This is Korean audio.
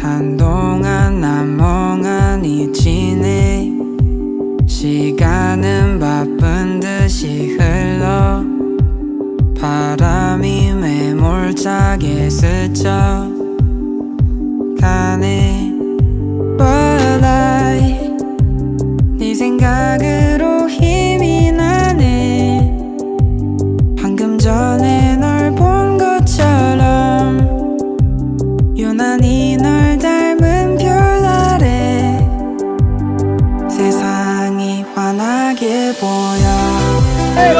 한동안 난 멍하니 지내. 시간은 바쁜 듯이 흘러. 바람이 매몰차게 스쳐. 가네. But I 네 생각은 波呀。哎